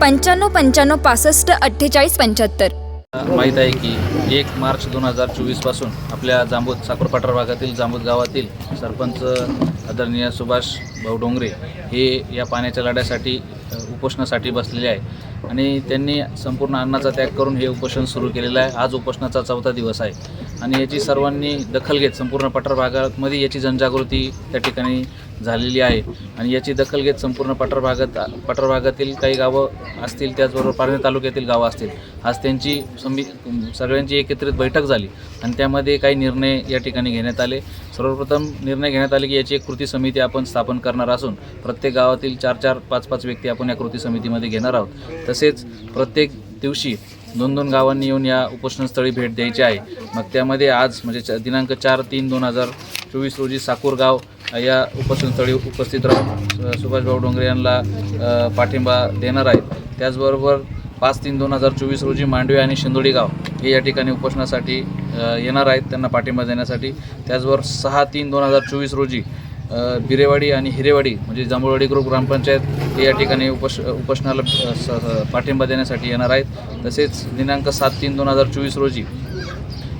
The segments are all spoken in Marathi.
पंच्याण्णव पंच्याण्णव पासष्ट अठ्ठेचाळीस पंच्याहत्तर. माहीत आहे की एक मार्च दोन हजार चोवीसपासून आपल्या जांबूत साखरपाठार भागातील जांबूत गावातील सरपंच आदरणीय सुभाष भाऊ डोंगरे हे या पाण्याच्या लढ्यासाठी उपोषणासाठी बसलेले आहे. आणि त्यांनी संपूर्ण अन्नाचा त्याग करून हे उपोषण सुरू केलेलं आहे. आज उपोषणाचा चौथा दिवस आहे. आणि याची सर्वांनी दखल घेत संपूर्ण पठार भागामध्ये याची जनजागृती त्या ठिकाणी झालेली आहे. आणि याची दखल घेत संपूर्ण पठार भागात पठार भागातील काही गावं असतील त्याचबरोबर पारणे तालुक्यातील गावं असतील. आज त्यांची संमी सगळ्यांची एकत्रित बैठक झाली आणि त्यामध्ये काही निर्णय या ठिकाणी घेण्यात आले. सर्वप्रथम निर्णय घेण्यात आले की याची एक कृती समिती आपण स्थापन करणार असून प्रत्येक गावातील चार चार पाच पाच व्यक्ती आपण या कृती समितीमध्ये घेणार आहोत. तसेच प्रत्येक दिवशी दोन दोन गावांनी येऊन या उपोषणस्थळी भेट द्यायची आहे. मग त्यामध्ये आज म्हणजे च- दिनांक चार तीन दोन हजार चोवीस रोजी साकूर गाव या उपोषणस्थळी उपस्थित राहून सुभाषभाऊ डोंगरे यांना पाठिंबा देणार आहेत. त्याचबरोबर पाच तीन दोन हजार चोवीस रोजी मांडवे आणि शिंदोडी गाव हे या ठिकाणी उपोषणासाठी येणार आहेत त्यांना पाठिंबा देण्यासाठी. त्याचबरोबर सहा तीन दोन हजार चोवीस रोजी बिरेवाडी आणि हिरेवाडी म्हणजे जांभूळवाडी ग्रुप ग्रामपंचायत हे या ठिकाणी उपोष उपोषणाला स- पाठिंबा देण्यासाठी येणार आहेत. तसेच दिनांक सात तीन दोन हजार चोवीस रोजी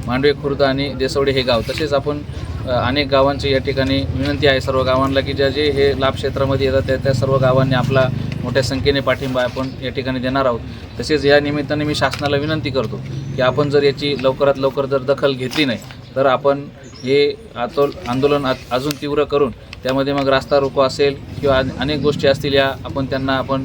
मांडवे खुर्द आणि देसवडे हे गाव तसेच आपण अनेक गावांची या ठिकाणी विनंती आहे सर्व गावांना की ज्या जे हे लाभ क्षेत्रामध्ये येतात त्या त्या सर्व गावांनी आपला मोठ्या संख्येने पाठिंबा आपण या ठिकाणी देणार आहोत. तसेच या निमित्ताने मी शासनाला विनंती करतो की आपण जर याची लवकरात लवकर जर दखल घेतली नाही तर आपण हे आतोल आंदोलन अजून तीव्र करून त्यामध्ये मग रास्ता रोको असेल किंवा अनेक गोष्टी असतील या आपण त्यांना आपण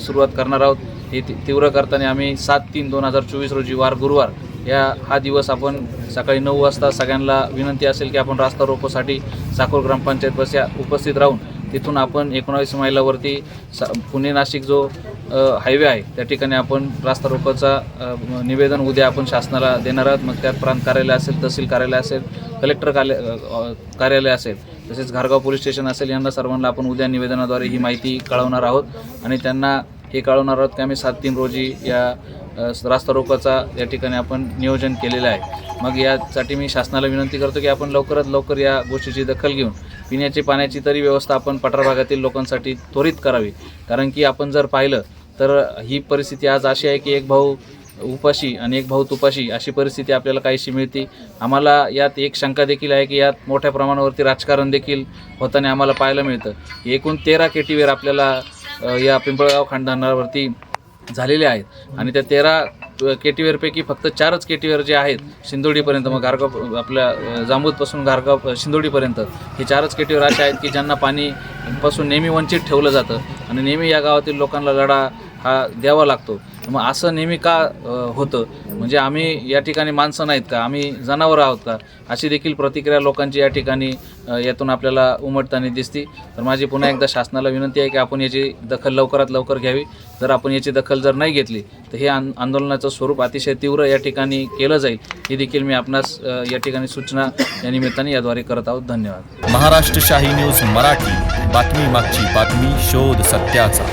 सुरुवात करणार आहोत. हे ती- तीव्र करताना आम्ही सात तीन दोन हजार चोवीस रोजी वार गुरुवार या हा दिवस आपण सकाळी नऊ वाजता सगळ्यांना विनंती असेल की आपण रास्ता रोकोसाठी साकोर ग्रामपंचायत बस या उपस्थित राहून तिथून आपण एकोणावीस मैलावरती सा पुणे नाशिक जो हायवे आहे त्या ठिकाणी आपण रास्ता रोकोचा निवेदन उद्या आपण शासनाला देणार आहोत. मग त्यात प्रांत कार्यालय असेल तहसील कार्यालय असेल कलेक्टर कार्य कार्यालय असेल तसेच घारगाव पोलीस स्टेशन असेल यांना सर्वांना आपण उद्या निवेदनाद्वारे ही माहिती कळवणार आहोत. आणि त्यांना हे कळवणार आहोत की आम्ही सात तीन रोजी या रास्तारोकाचा या ठिकाणी आपण नियोजन केलेलं आहे. मग यासाठी मी शासनाला विनंती करतो की आपण लवकरात लवकर या गोष्टीची दखल घेऊन पिण्याची पाण्याची तरी व्यवस्था आपण पठार भागातील लोकांसाठी त्वरित करावी. कारण की आपण जर पाहिलं तर ही परिस्थिती आज अशी आहे की एक भाऊ उपाशी आणि एक भाऊ तुपाशी अशी परिस्थिती आपल्याला काहीशी मिळते. आम्हाला यात एक शंका देखील आहे की यात मोठ्या प्रमाणावरती राजकारण देखील होताना आम्हाला पाहायला मिळतं. एकूण तेरा केटीवेर आपल्याला या पिंपळगाव खांडधानावरती झालेले आहेत. आणि त्या तेरा केटीवेरपैकी फक्त चारच केटीवेर जे आहेत शिंदोडीपर्यंत मग गारगाव आपल्या अ, जांबूतपासून शिंदोडीपर्यंत हे चारच केटीवेर असे आहेत की ज्यांना पाणीपासून नेहमी वंचित ठेवलं जातं. आणि नेहमी या गावातील लोकांना लढा हा द्यावा लागतो. मग असं नेहमी का होतं? म्हणजे आम्ही या ठिकाणी माणसं नाहीत का? आम्ही जनावरं आहोत का? अशी देखील प्रतिक्रिया लोकांची या ठिकाणी यातून आपल्याला उमटताना दिसती. तर माझी पुन्हा एकदा शासनाला विनंती आहे की आपण याची दखल लवकरात लवकर घ्यावी. जर आपण याची दखल जर नाही घेतली तर हे आंदोलनाचं स्वरूप अतिशय तीव्र या ठिकाणी केलं जाईल. हे देखील मी आपणास या ठिकाणी सूचना या निमित्ताने याद्वारे करत आहोत. धन्यवाद. महाराष्ट्र शाही न्यूज मराठी. बातमी मागची बातमी शोध सत्याचा.